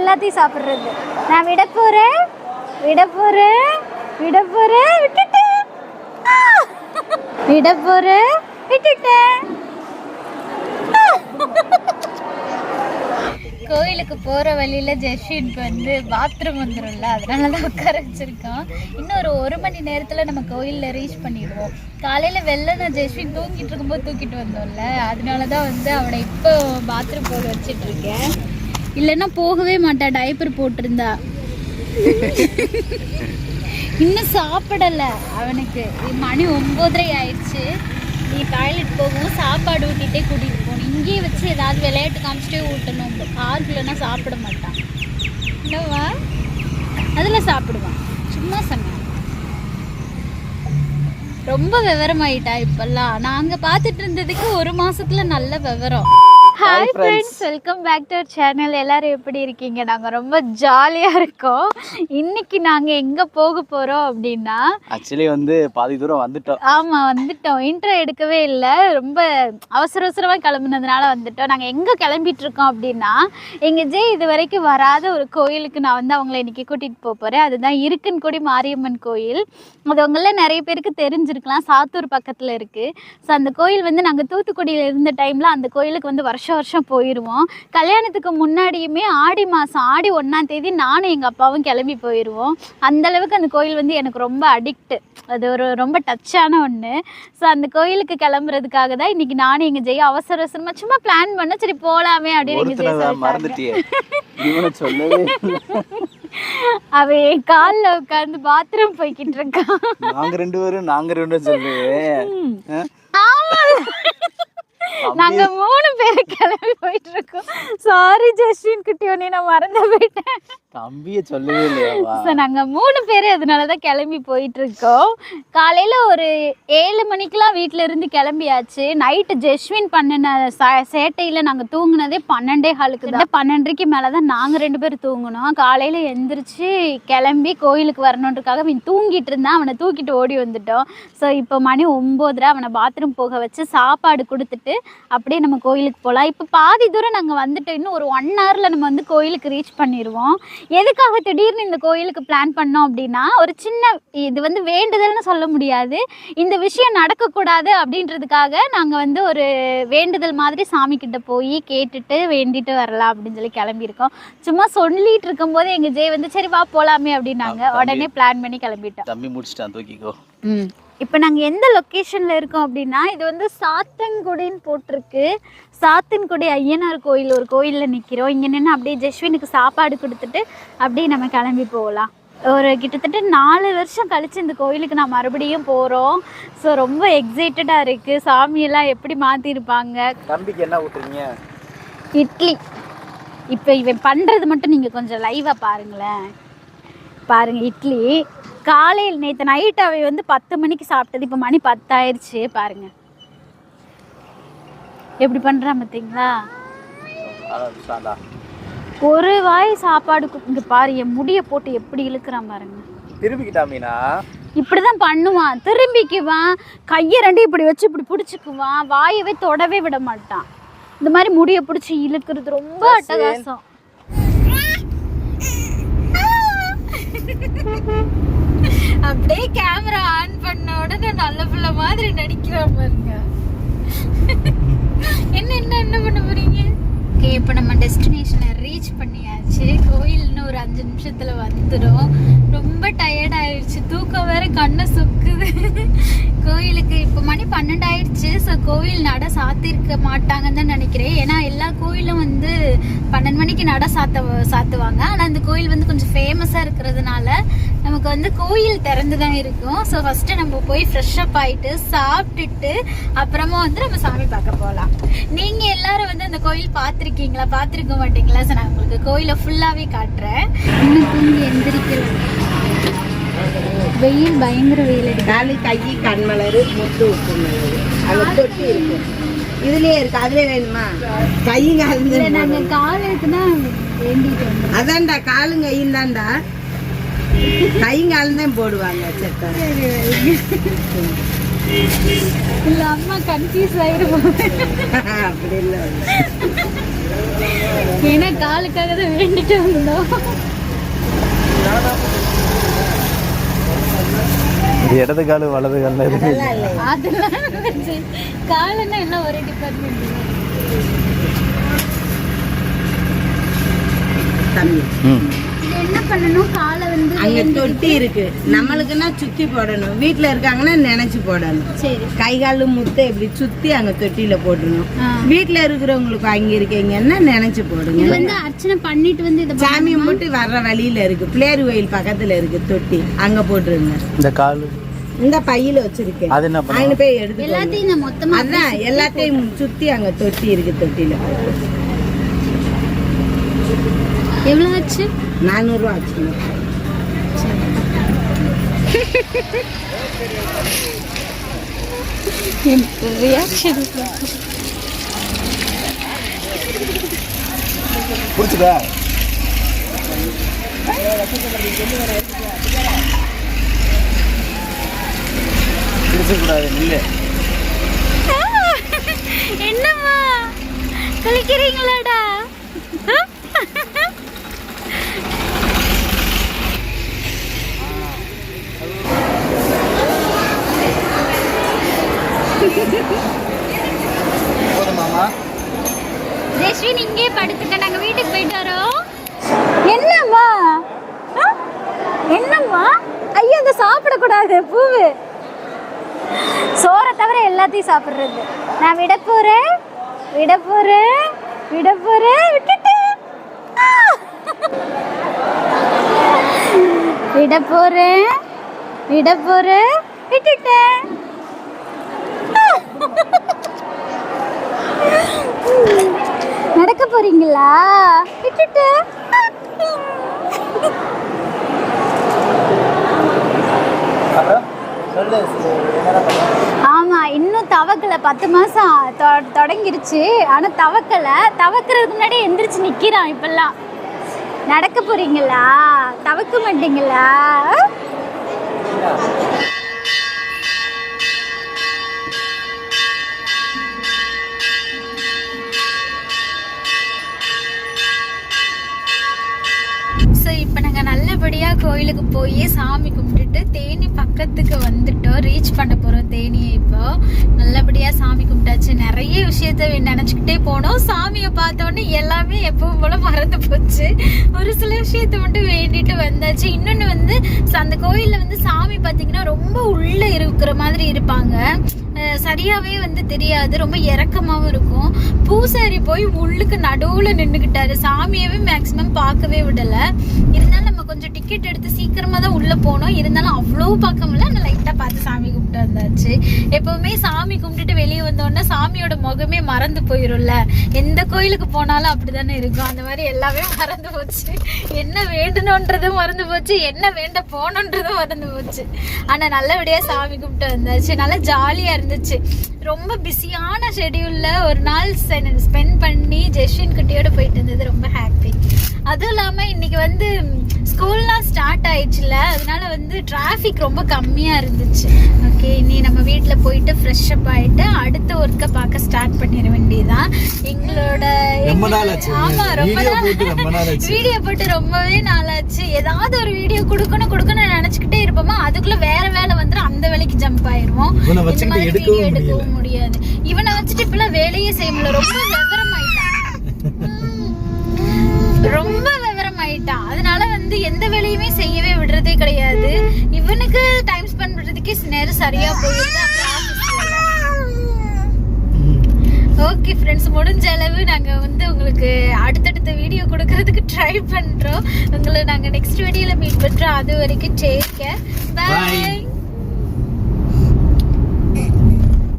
எல்லாத்தையும் சாப்பிடுறது. நான் விட போறேன் விட போறேன் விட போறேன் விட்டுட்டேன் விட போறேன் விட்டுட்டேன் கோயிலுக்கு போகிற வழியில் ஜெஸ்வின்க்கு வந்து பாத்ரூம் வந்துடும்ல அதனால தான் உட்கார வச்சுருக்கோம். இன்னும் ஒரு ஒரு மணி நேரத்தில் நம்ம கோயிலில் ரீச் பண்ணிடுவோம். காலையில் வெளில நான் ஜெஸ்வின் தூங்கிட்டு இருக்கும்போது தூக்கிட்டு வந்தோம்ல அதனால தான் வந்து அவனை இப்போ பாத்ரூம் போக வச்சிட்டு இருக்கேன். இல்லைன்னா போகவே மாட்டா டைப்பர் போட்டிருந்தா. இன்னும் சாப்பிடல அவனுக்கு. மணி ஒம்போதரை ஆயிடுச்சு. நீ டாய்லெட் போகும் சாப்பாடு ஊட்டிகிட்டே கூட்டிகிட்டு போகணும். இங்கேயே வச்சு ஏதாவது விளையாட்டு காமிச்சிட்டே ஊட்டணும். பார்க்கலன்னா சாப்பிட மாட்டான். என்னவா? அதில் சாப்பிடுவான். சும்மா சமையல். ரொம்ப விவரமாயிட்டா இப்பெல்லாம். நாங்கள் பார்த்துட்டு இருந்ததுக்கு ஒரு மாசத்துல நல்ல விவரம். Hi friends welcome back to our channel எல்லாரும் எப்படி இருக்கீங்க? நாங்கள் ரொம்ப ஜாலியாக இருக்கோம். இன்னைக்கு நாங்கள் எங்கே போக போகிறோம் அப்படின்னா ஆக்சுவலி வந்து பாதி தூரம் வந்துட்டோம். ஆமாம் வந்துட்டோம். இன்ட்ரோ எடுக்கவே இல்லை. ரொம்ப அவசர அவசரமாக கிளம்புனதுனால வந்துட்டோம். நாங்கள் எங்கே கிளம்பிட்டு இருக்கோம் அப்படின்னா எங்கள் ஜெய் இது வரைக்கும் வராத ஒரு கோயிலுக்கு நான் வந்து அவங்கள இன்னைக்கு கூட்டிகிட்டு போக போகிறேன் அதுதான் இருக்கன்குடி மாரியம்மன் கோயில். அது உங்களில் நிறைய பேருக்கு தெரிஞ்சிருக்கலாம். சாத்தூர் பக்கத்தில் இருக்குது ஸோ அந்த கோயில் வந்து நாங்கள் தூத்துக்குடியில் இருந்த டைமில் அந்த கோயிலுக்கு வந்து வருஷம் வருஷம் போயிடுவோம் கல்யாணத்துக்கு முன்னாடியுமே ஆடி மாதம் ஆடி ஒன்றாம் தேதி நானும் எங்கள் அப்பாவும் கிளம்பி போயிடுவோம் அந்த அளவுக்கு அந்த கோயில் வந்து எனக்கு ரொம்ப அடிக்ட் அது ஒரு ரொம்ப டச்சான ஒன்று ஸோ அந்த கோயிலுக்கு கிளம்புறதுக்காக தான் இன்னைக்கு நானும் எங்கள் ஜெய் அவசர அவசரமாக சும்மா பிளான் பண்ண சரி போகலாமே அப்படின்னு எங்கள் ஜெய் மறந்துட்டியே. அவன் என் காலில் உட்காந்து பாத்ரூம் போய்கிட்டு இருக்கான் நாங்க ரெண்டு பேரும் நாங்க ரெண்டு பேரும் சொல்லுவேன் ஆமா. நாங்க மூணு பேர் கிளம்பி போயிட்டு இருக்கோம். சாரி ஜஸ்டின் குட்டி ஒன்னே நான் மறந்து போயிட்டேன். தம்பிய சொல்லவே இல்லையாவா ஸோ நாங்கள் மூணு பேர் அதனால தான் கிளம்பி போயிட்டு இருக்கோம் காலையில் ஒரு ஏழு மணிக்கெலாம் வீட்டில் இருந்து கிளம்பியாச்சு. நைட்டு ஜெஸ்வின் பண்ணின ச சேட்டையில் நாங்கள் தூங்குனதே பன்னெண்டே காலுக்கு தான். பன்னெண்டரைக்கு மேலே தான் நாங்கள் ரெண்டு பேரும் தூங்கினோம். காலையில் எந்திரிச்சு கிளம்பி கோயிலுக்கு வரணுன்றதுக்காக அவன் தூங்கிட்டு இருந்தான். அவனை தூக்கிட்டு ஓடி வந்துட்டோம். ஸோ இப்போ மணி ஒம்போதரை அவனை பாத்ரூம் போக வச்சு சாப்பாடு கொடுத்துட்டு அப்படியே நம்ம கோயிலுக்கு போகலாம் இப்போ பாதி தூரம் நாங்கள் வந்துட்டோம். இன்னும் ஒரு ஒன் ஹவரில் நம்ம வந்து கோயிலுக்கு ரீச் பண்ணிடுவோம் எதுக்காக திடீர்னு இந்த கோயிலுக்கு பிளான் பண்ணோம் அப்படின்னா ஒரு சின்ன இது வந்து வேண்டுதல்னு சொல்ல முடியாது. இந்த விஷயம் நடக்கக்கூடாது அப்படின்றதுக்காக நாங்கள் வந்து ஒரு வேண்டுதல் மாதிரி சாமி கிட்ட போய் கேட்டுட்டு வேண்டிட்டு வரலாம் அப்படின்னு சொல்லி கிளம்பியிருக்கோம். சும்மா சொல்லிட்டு இருக்கும்போது எங்கள் ஜெய் வந்து சரி வா போகலாமே அப்படின்னாங்க. உடனே பிளான் பண்ணி கிளம்பிட்டோம். தம்பி முடிச்சிட்டான் தூக்கிக்கோ. இப்போ நாங்கள் எந்த லொக்கேஷனில் இருக்கோம் அப்படின்னா இது வந்து சாத்தன்குடின்னு போட்டிருக்கு. சாத்தன்குடி ஐயனார் கோயில் ஒரு கோயிலில் நிற்கிறோம் இங்கே நின்று அப்படியே ஜெஸ்வினுக்கு சாப்பாடு கொடுத்துட்டு அப்படியே நம்ம கிளம்பி போகலாம். ஒரு கிட்டத்தட்ட நாலு வருஷம் கழிச்சு இந்த கோயிலுக்கு நான் மறுபடியும் போகிறோம் ஸோ ரொம்ப எக்ஸைட்டடாக இருக்குது சாமியெல்லாம் எப்படி மாற்றிருப்பாங்க தம்பிக்கு என்ன ஊட்டுறீங்க? இட்லி. இப்போ இவன் பண்ணுறது மட்டும் நீங்கள் கொஞ்சம் லைவாக பாருங்களேன். பாருங்கள் இட்லி. காலையில் நேற்று நைட் அவன் வந்து பத்து மணிக்கு சாப்பிட்டது. இப்போ மணி பத்தாயிருச்சு பாருங்க. எப்படி பண்ணுறான் பார்த்தீங்களா. ஒரு வாய் சாப்பாடு இங்க பாரு என் முடியை போட்டு எப்படி இழுக்கிறான் பாருங்க. திரும்பிக்கிட்டா மீனா? இப்படி தான் பண்ணுவான். திரும்பிக்குவான். கையை ரெண்டு இப்படி வச்சு இப்படி பிடிச்சிக்குவான். வாயவே தொடவே விட மாட்டான். இந்த மாதிரி முடியை பிடிச்சி இழுக்கிறது ரொம்ப அட்டகாசம். அப்படியே கேமரா ஆன் பண்ண உடனே நல்ல பிள்ளை மாதிரி நடிக்கிறான் பாருங்க. என்ன என்ன என்ன பண்ண போறீங்க? ஓகே இப்போ நம்ம டெஸ்டினேஷனை ரீச் பண்ணியாச்சு. கோயில்னு ஒரு அஞ்சு நிமிஷத்துல வந்துடும். ரொம்ப டயர்ட் ஆயிடுச்சு தூக்கம் வேற கண்ணை சொக்குது. கோயிலுக்கு இப்போ மணி பன்னெண்டு ஆயிடுச்சு ஸோ கோயில் நட சாத்திருக்க மாட்டாங்கன்னு தான் நினைக்கிறேன். ஏன்னா எல்லா கோயிலும் வந்து பன்னெண்டு மணிக்கு நட சாத்த சாத்துவாங்க. ஆனால் அந்த கோயில் வந்து கொஞ்சம் ஃபேமஸாக இருக்கிறதுனால நமக்கு வந்து கோயில் திறந்து தான் இருக்கும். ஸோ ஃபஸ்ட்டு நம்ம போய் ஃப்ரெஷ் அப் ஆகிட்டு சாப்பிட்டுட்டு அப்புறமா வந்து நம்ம சாமி பார்க்க போகலாம் நீங்கள் எல்லாரும் வந்து அந்த கோயில் பார்த்துருக்கீங்களா? பார்த்துருக்க மாட்டீங்களா? ஸோ நான் உங்களுக்கு கோயிலை ஃபுல்லாகவே காட்டுறேன். இன்னும் தூங்கி எந்திரிக்கல வெயில் பயங்கர வெயில் அடிக்குது. காலி கையி கண்மலர் முத்து உப்பு மலர் அந்த தொட்டி இருக்கு இதுலயே இருக்கு. அதுலயே வேணுமா? கையும் காலும் இல்லை தான் நாங்கள் காலைக்கு தான் வேண்டிட்டு வந்தோம். அதான்டா காலும் கையும் தான்டா. கையும் காலும் தான் போடுவாங்க செத்த இல்லை அம்மா கன்ஃபியூஸ் ஆகிருப்போம் அப்படி இல்லை. ஏன்னா காலுக்காக தான் வேண்டிட்டு வந்தோம். இடது காலு வலது இருக்கு. அதெல்லாம். காலுன்னா எல்லாம் ஒரே டிபார்ட்மெண்ட் என்ன பண்ணணும்? காலை வந்து அங்க தொட்டி இருக்கு. நம்மளுக்குன்னா சுத்தி போடணும். வீட்ல இருக்காங்கன்னா நினைச்சு போடணும். சரி. கை காலு முத்தை இப்படி சுத்தி அங்க தொட்டியில போடணும். வீட்ல இருக்கிறவங்களுக்கு அங்க இருக்கீங்கன்னா நினைச்சு இது போடுங்க வந்து அர்ச்சனை பண்ணிட்டு வந்து இதை சாமி கும்பிட்டு வர்ற வழியில இருக்கு. பிள்ளையார் கோயில் பக்கத்துல இருக்கு தொட்டி. அங்க போட்டுருங்க. இந்த காலு. இந்த பையில வச்சிருக்கேன். அது என்ன அங்க போய் எடுத்து எல்லாத்தையும் நான் மொத்தமா அதான் எல்லாத்தையும் சுத்தி அங்க தொட்டி இருக்கு தொட்டியில. எவ்வளவு ஆச்சு? நானூறு ரூபா ஆச்சு ரியாக்ஷன் பிடிச்சதா பிடிச்சக்கூடாது இல்லை. என்னம்மா? கழிக்கிறீங்களாடா ரேஷ்வின் இங்கே படுத்துட்டேன் நாங்க வீட்டுக்கு போயிட்டு வரோம். என்னம்மா? என்னம்மா? ஐயோ இந்த சாப்பிடக்கூடாது பூவு. சோறை தவிர எல்லாத்தையும் சாப்பிடுறது. நான் விட போறேன் விட போறேன் விட போறேன் விட்டுட்டேன் விட போறேன் விட போறேன் விட்டுட்டேன் நடக்க போறீங்களா? விட்டுட்டு. அப்புறம் சொல்லு என்னடா பண்ண? ஆமா இன்னும் தவக்கல. பத்து மாசம் தொ- தொடங்கிருச்சு. ஆனா தவக்கல. தவக்கிறதுக்கு முன்னாடி எந்திரிச்சு நிக்கிறான் இப்பெல்லாம். நடக்க போறீங்களா? தவக்க மாட்டீங்களா? சாமி நிறைய விஷயத்த நினச்சிக்கிட்டே போனோம். சாமியை பார்த்தோன்னே எல்லாமே எப்பவும் போல மறந்து போச்சு. ஒரு சில விஷயத்த மட்டும் வேண்டிட்டு வந்தாச்சு. இன்னொன்று வந்து அந்த கோயிலில் வந்து சாமி பார்த்தீங்கன்னா ரொம்ப உள்ளே இருக்கிற மாதிரி இருப்பாங்க. அஹ் சரியாவே வந்து தெரியாது. ரொம்ப இறக்கமாவும் இருக்கும். பூசை போய் உள்ளுக்கு நடுவுல நின்னுக்கிட்டாரு சாமியவே மேக்சிமம் பார்க்கவே விடல. இருந்தாலும் நம்ம கொஞ்சம் டிக்கெட் எடுத்து சீக்கிரமா தான் உள்ள போனோம். இருந்தாலும் அவ்வளோ பார்க்க முடியல நான் லைட்டா பார்த்து சாமி கும்பிட்டு வந்தாச்சு. எப்பவுமே சாமி கும்பிட்டுட்டு வெளியே வந்தோடனே சாமியோட முகமே மறந்து போயிரும்ல. எந்த கோயிலுக்கு போனாலும் அப்படிதானே இருக்கும். அந்த மாதிரி எல்லாமே மறந்து போச்சு. என்ன வேண்டணுன்றதும் மறந்து போச்சு. என்ன வேண்ட போகணுன்றதும் மறந்து போச்சு. ஆனா நல்லபடியா சாமி கும்பிட்டு வந்தாச்சு. நல்லா ஜாலியா இருந்துச்சு. ரொம்ப பிஸியான ஷெடியூல்ல ஒரு நாள் ஸ்பெண்ட் பண்ணி ஜெஸ்வின் குட்டியோட போயிட்டு இருந்தது ரொம்ப ஹாப்பி அதுவும் இல்லாம இன்னைக்கு வந்து ஸ்கூல்லாம் ஸ்டார்ட் ஆயிடுச்சுல அதனால வந்து டிராஃபிக் ரொம்ப கம்மியா இருந்துச்சு. ஓகே இனி நம்ம வீட்ல போயிட்டு ஃப்ரெஷ் அப் ஆயிட்டு அடுத்த ஒர்க்கை பார்க்க ஸ்டார்ட் பண்ணிட வேண்டியதுதான். எங்களோட ரொம்ப நாள் ஆச்சு. ஆமா ரொம்ப நாள். வீடியோ போட்டு ரொம்பவே நாளாச்சு. ஏதாவது ஒரு வீடியோ கொடுக்கணும் கொடுக்கணும் நினைச்சுக்கிட்டே இருப்போமா அதுக்குள்ள வேற வேலை வந்துடும் அந்த வேலைக்கு ஜம்ப் ஆயிருவோம். இவனை இந்த மாதிரி வீடியோ எடுக்கவும் முடியாது. இவனை வச்சுட்டு இப்பெல்லாம் வேலையே செய்ய முடியல. ரொம்ப விவரம் ஆயிட்டான் ரொம்ப விவரம் ஆயிட்டான் அதனால வந்து எந்த வேலையுமே செய்யவே விடுறதே கிடையாது. இவனுக்கு டைம் ஸ்பெண்ட் பண்றதுக்கே நேரம் சரியா போயிடுது ஓகே ஃப்ரெண்ட்ஸ் முடிஞ்ச அளவு நாங்கள் வந்து உங்களுக்கு அடுத்தடுத்த வீடியோ கொடுக்கறதுக்கு ட்ரை பண்ணுறோம் உங்களை நாங்கள் நெக்ஸ்ட் வீடியோவில் மீட் பண்ணுறோம் அது வரைக்கும் டேக் கேர் பாய்